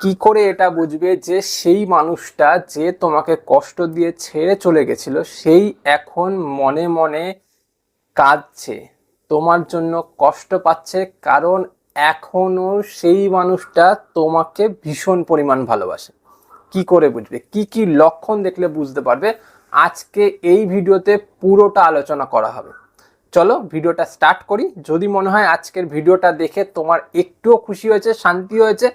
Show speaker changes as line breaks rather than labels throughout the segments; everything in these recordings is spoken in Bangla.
কি করে এটা বুঝবে যে সেই মানুষটা যে তোমাকে কষ্ট দিয়ে ছেড়ে চলে গেছিল, সেই এখন মনে মনে কাঁদছে, তোমার জন্য কষ্ট পাচ্ছে, কারণ এখনও সেই মানুষটা তোমাকে ভীষণ পরিমাণ ভালোবাসে। কি করে বুঝবে? কি কি লক্ষণ দেখলে বুঝতে পারবে? আজকে এই ভিডিওতে পুরোটা আলোচনা করা হবে। চলো ভিডিওটা স্টার্ট করি। যদি মনে হয় আজকের ভিডিওটা দেখে তোমার একটুও খুশি হয়েছে, শান্তি হয়েছে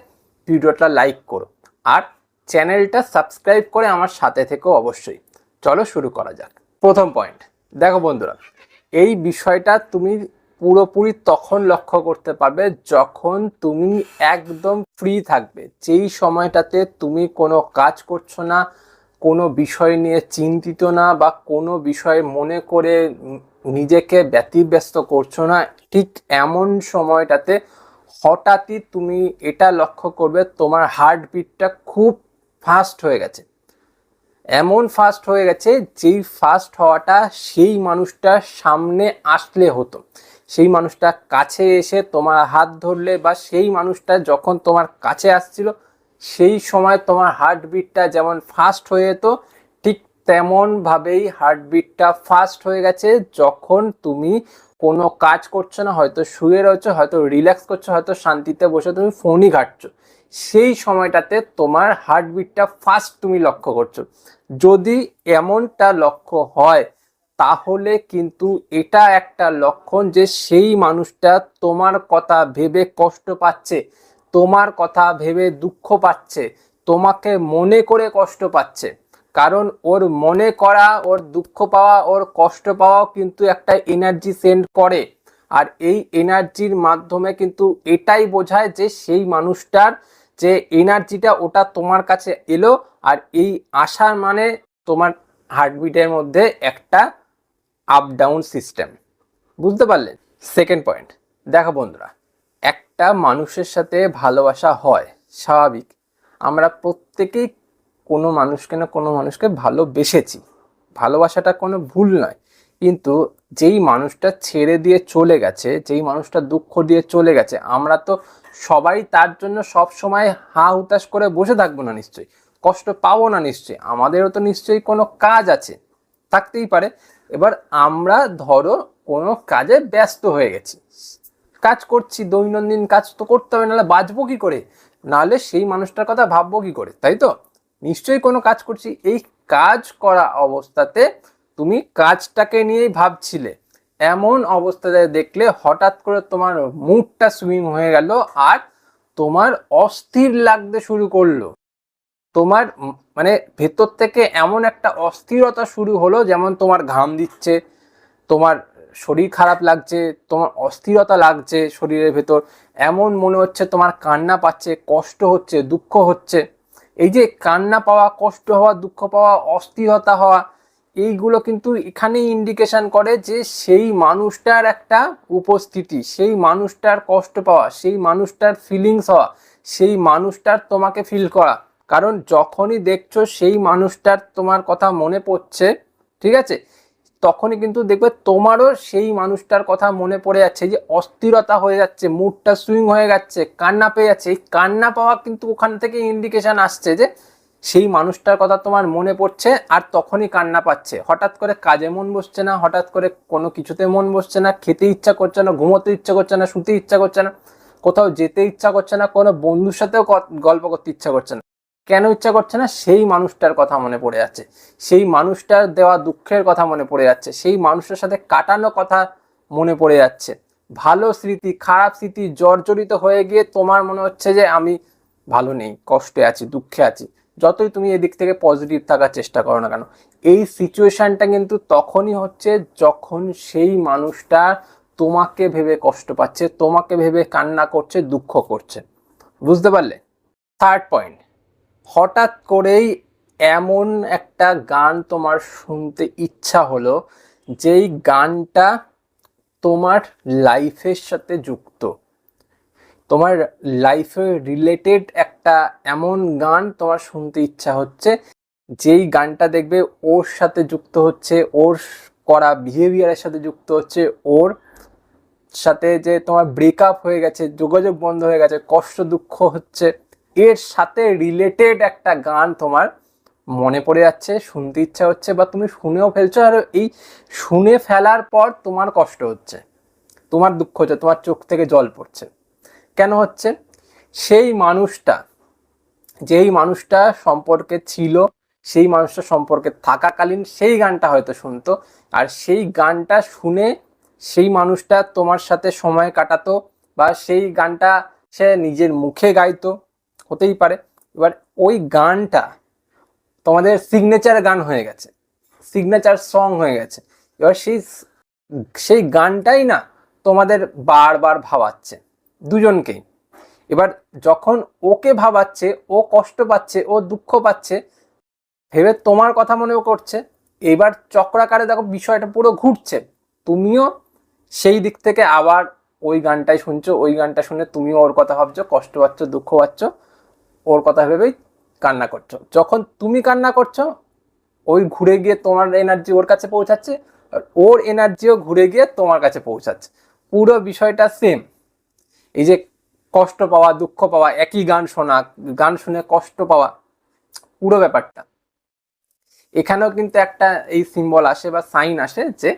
ভিডিওটা লাইক করো আর চ্যানেলটা সাবস্ক্রাইব করে আমার সাথে থেকেও অবশ্যই। চলো শুরু করা যাক। প্রথম পয়েন্ট দেখো বন্ধুরা, এই বিষয়টা তুমি পুরোপুরি তখন লক্ষ্য করতে পারবে যখন তুমি একদম ফ্রি থাকবে। যেই সময়টাতে তুমি কোনো কাজ করছ না, কোনো বিষয় নিয়ে চিন্তিত না বা কোনো বিষয় মনে করে নিজেকে ব্যতিব্যস্ত করছ না, ঠিক এমন সময়টাতে হঠাৎই তুমি এটা লক্ষ্য করবে, তোমার হার্টবিটটা খুব ফাস্ট হয়ে গেছে। এমন ফাস্ট হয়ে গেছে, যেই ফাস্ট হওয়াটা সেই মানুষটার সামনে আসলে হতো। সেই মানুষটা কাছে এসে তোমার হাত ধরলে বা সেই মানুষটা যখন তোমার কাছে আসছিল, সেই সময় তোমার হার্টবিটটা যেমন ফাস্ট হয়ে যেত তেমনভাবেই হার্টবিটটা ফাস্ট হয়ে গেছে। যখন তুমি কোনো কাজ করছ না, হয়তো শুয়ে রয়েছো, হয়তো রিল্যাক্স করছ, হয়তো শান্তিতে বসে তুমি ফোনই ঘাটছো। সেই সময়টাতে তোমার হার্টবিটটা ফাস্ট তুমি লক্ষ্য করছ। যদি এমনটা লক্ষ্য হয়, তাহলে কিন্তু এটা একটা লক্ষণ যে সেই মানুষটা তোমার কথা ভেবে কষ্ট পাচ্ছে, তোমার কথা ভেবে দুঃখ পাচ্ছে, তোমাকে মনে করে কষ্ট পাচ্ছে। কারণ ওর মনে করা, ওর দুঃখ পাওয়া, ওর কষ্ট পাওয়াও কিন্তু একটা এনার্জি সেন্ড করে। আর এই এনার্জির মাধ্যমে কিন্তু এটাই বোঝায় যে সেই মানুষটার যে এনার্জিটা ওটা তোমার কাছে এলো আর এই আসার মানে তোমার হার্টবিটের মধ্যে একটা আপ ডাউন সিস্টেম বুঝতে পারলেন সেকেন্ড পয়েন্ট দেখো বন্ধুরা, একটা মানুষের সাথে ভালোবাসা হয়, স্বাভাবিক। আমরা প্রত্যেকেই কোনো মানুষকে না কোনো মানুষকে ভালোবেসেছি। ভালোবাসাটা কোনো ভুল নয়। কিন্তু যেই মানুষটা ছেড়ে দিয়ে চলে গেছে, যেই মানুষটা দুঃখ দিয়ে চলে গেছে, আমরা তো সবাই তার জন্য সব সময় হা হুতাশ করে বসে থাকব না নিশ্চয়ই। কষ্ট পাবো না নিশ্চয়ই। আমাদেরও তো নিশ্চয়ই কোনো কাজ আছে। থাকতেই পারে। এবার আমরা ধরো কোনো কাজে ব্যস্ত হয়ে গেছি। কাজ করছি, দৈনন্দিন কাজ তো করতে হবে, নাহলে বাঁচবো কি করে? নাহলে সেই মানুষটার কথা ভাববো কি করে? তাই তো? নিশ্চয়ই কোনো কাজ করছি। এই কাজ করা অবস্থাতে তুমি কাজটাকে নিয়েই ভাবছিলে। এমন অবস্থাতে দেখলে হঠাৎ করে তোমার মুডটা সুইং হয়ে গেল আর তোমার অস্থির লাগতে শুরু করল। তোমার মানে ভেতর থেকে এমন একটা অস্থিরতা শুরু হলো যেমন তোমার ঘাম দিচ্ছে, তোমার শরীর খারাপ লাগছে, তোমার অস্থিরতা লাগছে শরীরের ভেতর। এমন মনে হচ্ছে তোমার কান্না পাচ্ছে, কষ্ট হচ্ছে, দুঃখ হচ্ছে। এই যে কান্না পাওয়া, কষ্ট হওয়া, দুঃখ পাওয়া, অস্থিরতা হওয়া, এইগুলো কিন্তু এখানেই ইন্ডিকেশন করে যে সেই মানুষটার একটা উপস্থিতি, সেই মানুষটার কষ্ট পাওয়া, সেই মানুষটার ফিলিংস হওয়া, সেই মানুষটার তোমাকে ফিল করা। কারণ যখনই দেখছ সেই মানুষটার তোমার কথা মনে পড়ছে, ঠিক আছে? তখনই কিন্তু দেখবে তোমারও সেই মানুষটার কথা মনে পড়ে যাচ্ছে যে অস্থিরতা হয়ে যাচ্ছে মুডটা সুইং হয়ে যাচ্ছে, কান্না পেয়ে যাচ্ছে। এই কান্না পাওয়া কিন্তু ওখান থেকে ইন্ডিকেশন আসছে যে সেই মানুষটার কথা তোমার মনে পড়ছে আর তখনই কান্না পাচ্ছে। হঠাৎ করে কাজে মন বসছে না, হঠাৎ করে কোনো কিছুতে মন বসছে না, খেতে ইচ্ছা করছে না, ঘুমোতে ইচ্ছা করছে না, শুতে ইচ্ছা করছে না, কোথাও যেতে ইচ্ছা করছে না, কোনো বন্ধুর সাথেও গল্প করতে ইচ্ছা করছে না। কেন ইচ্ছা করছে না? সেই মানুষটার কথা মনে পড়ে যাচ্ছে। সেই মানুষটার দেওয়া দুঃখের কথা মনে পড়ে যাচ্ছে। সেই মানুষটার সাথে কাটানো কথা মনে পড়ে যাচ্ছে। ভালো স্মৃতি, খারাপ স্মৃতি জর্জরিত হয়ে গিয়ে তোমার মনে হচ্ছে যে আমি ভালো নেই, কষ্টে আছি, দুঃখে আছি। যতই তুমি এদিক থেকে পজিটিভ থাকার চেষ্টা করো না কেন, এই সিচুয়েশানটা কিন্তু তখনই হচ্ছে যখন সেই মানুষটা তোমাকে ভেবে কষ্ট পাচ্ছে, তোমাকে ভেবে কান্না করছে, দুঃখ করছে। বুঝতে পারলে? থার্ড পয়েন্ট হঠাৎ করেই এমন একটা গান তোমার শুনতে ইচ্ছা হলো, যেই গানটা তোমার লাইফের সাথে যুক্ত। তোমার লাইফে রিলেটেড একটা এমন গান তোমার শুনতে ইচ্ছা হচ্ছে, যেই গানটা দেখবে ওর সাথে যুক্ত হচ্ছে, ওর করা বিহেভিয়ারের সাথে যুক্ত হচ্ছে, ওর সাথে যে তোমার ব্রেকআপ হয়ে গেছে, যোগাযোগ বন্ধ হয়ে গেছে, কষ্ট দুঃখ হচ্ছে এর সাথে রিলেটেড একটা গান তোমার মনে পড়ে যাচ্ছে, শুনতে ইচ্ছা হচ্ছে বা তুমি শুনেও ফেলছো আর এই শুনে ফেলার পর তোমার কষ্ট হচ্ছে, তোমার দুঃখ হচ্ছে, তোমার চোখ থেকে জল পড়ছে। কেন হচ্ছে? সেই মানুষটা, যেই মানুষটা সম্পর্কে ছিল, সেই মানুষটা সম্পর্কে থাকাকালীন সেই গানটা হয়তো শুনতো আর সেই গানটা শুনে সেই মানুষটা তোমার সাথে সময় কাটাতো বা সেই গানটা সে নিজের মুখে গাইতো। হতেই পারে। এবার ওই গানটা তোমাদের সিগনেচার গান হয়ে গেছে। সিগনেচার সং হয়ে গেছে। এবার সেই সেই গানটাই না তোমাদের বারবার ভাবাচ্ছে দুজনকেই। এবার যখন ওকে ভাবাচ্ছে, ও কষ্ট পাচ্ছে, ও দুঃখ পাচ্ছে, ভেবে তোমার কথা মনেও করছে। এবার চক্রাকারে দেখো বিষয়টা পুরো ঘুরছে। তুমিও সেই দিক থেকে আবার ওই গানটাই শুনছো, ওই গানটা শুনে তুমিও ওর কথা ভাবছ, কষ্ট পাচ্ছ, দুঃখ পাচ্ছ। ওর কথা ভেবেই কান্না করছ। যখন তুমি কান্না করছ, ওই ঘুরে গিয়ে তোমার এনার্জি ওর কাছে পৌঁছাচ্ছে আর ওর এনার্জিও ঘুরে গিয়ে তোমার কাছে পৌঁছাচ্ছে। পুরো বিষয়টা সেম এই যে কষ্ট পাওয়া, দুঃখ পাওয়া, একই গান শোনা, গান শুনে কষ্ট পাওয়া, পুরো ব্যাপারটা। এখানেও কিন্তু একটা এই সিম্বল আসে বা সাইন আসে যে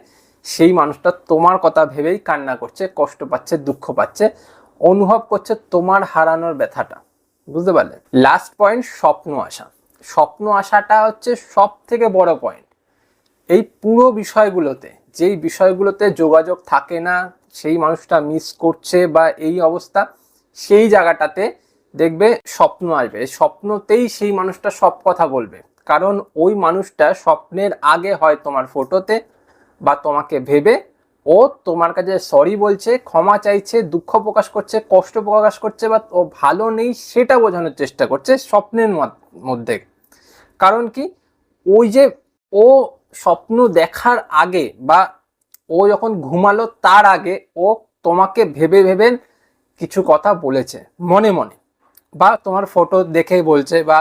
সেই মানুষটা তোমার কথা ভেবেই কান্না করছে, কষ্ট পাচ্ছে, দুঃখ পাচ্ছে, অনুভব করছে তোমার হারানোর ব্যথাটা। বুঝতে পারলে লাস্ট পয়েন্ট স্বপ্ন আসা স্বপ্ন আসাটা হচ্ছে সব থেকে বড় পয়েন্ট এই পুরো বিষয়গুলোতে, যেই বিষয়গুলোতে যোগাযোগ থাকে না, সেই মানুষটা মিস করছে বা এই অবস্থা, সেই জায়গাটাতে দেখবে স্বপ্ন আসবে। স্বপ্নতেই সেই মানুষটা সব কথা বলবে। কারণ ওই মানুষটা স্বপ্নের আগে হয় তোমার ফটোতে বা তোমাকে ভেবে ও তোমার কাছে সরি বলছে, ক্ষমা চাইছে, দুঃখ প্রকাশ করছে, কষ্ট প্রকাশ করছে বা ও ভালো নেই সেটা বোঝানোর চেষ্টা করছে স্বপ্নের মধ্যে। কারণ কি? ওই যে ও স্বপ্ন দেখার আগে বা ও যখন ঘুমালো তার আগে ও তোমাকে ভেবে ভেবে কিছু কথা বলেছে, মনে মনে। বা তোমার ফটো দেখে বলছে বা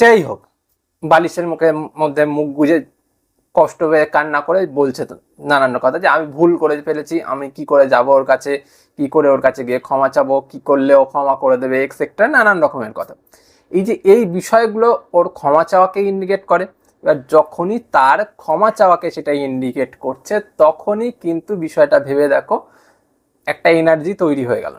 যাই হোক, বালিশের মুখের মধ্যে মুখ গুজে কষ্ট পেয়ে কান্না করে বলছে তো নানান কথা যে, আমি ভুল করে ফেলেছি, আমি কি করে যাব ওর কাছে? কি করে ওর কাছে গিয়ে ক্ষমা চাবো? কি করলে ও ক্ষমা করে দেবে? এক্সেট্রা নানান রকমের কথা। এই যে, এই বিষয়গুলো ওর ক্ষমা চাওয়াকে ইন্ডিকেট করে। এবার যখনই তার ক্ষমা চাওয়াকে সেটা ইন্ডিকেট করছে, তখনই কিন্তু বিষয়টা ভেবে দেখো একটা এনার্জি তৈরি হয়ে গেল।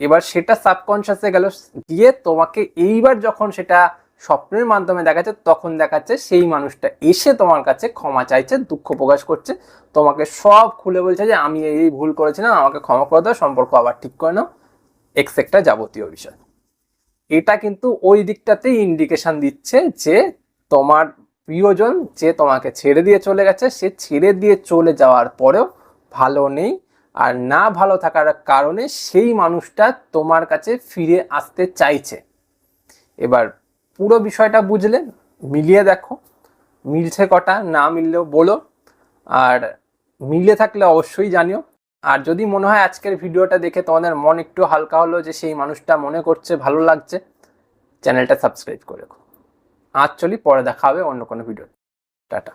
এবার সেটা সাবকনশিয়াসে গেল, গিয়ে তোমাকে এইবার যখন সেটা স্বপ্নের মাধ্যমে দেখাচ্ছে, তখন দেখাচ্ছে সেই মানুষটা এসে তোমার কাছে ক্ষমা চাইছে, দুঃখ প্রকাশ করছে। তোমাকে সব খুলে বলছে যে, আমি এই ভুল করেছিলাম, আমাকে ক্ষমা করে দাও, সম্পর্ক আবার ঠিক করে নাও। এক্সেক্টটা যাবতীয় বিষয়। এটা কিন্তু ওই দিকটাতেই ইন্ডিকেশন দিচ্ছে যে, তোমার প্রিয়জন যে তোমাকে ছেড়ে দিয়ে চলে গেছে, সে ছেড়ে দিয়ে চলে যাওয়ার পরেও ভালো নেই। আর না ভালো থাকার কারণে সেই মানুষটা তোমার কাছে ফিরে আসতে চাইছে। এবার পুরো বিষয়টা বুঝলে, মিলিয়ে দেখো। মিলছে কটা, না মিললেও বলো। আর মিলে থাকলে অবশ্যই জানিও। আর যদি মনে হয় আজকের ভিডিওটা দেখে তোমাদের মন একটু হালকা হলো যে সেই মানুষটা মনে করছে, ভালো লাগছে, চ্যানেলটা সাবস্ক্রাইব করে রেখো। আজ চলি, পরে দেখা হবে অন্য কোনো ভিডিও। টাটা।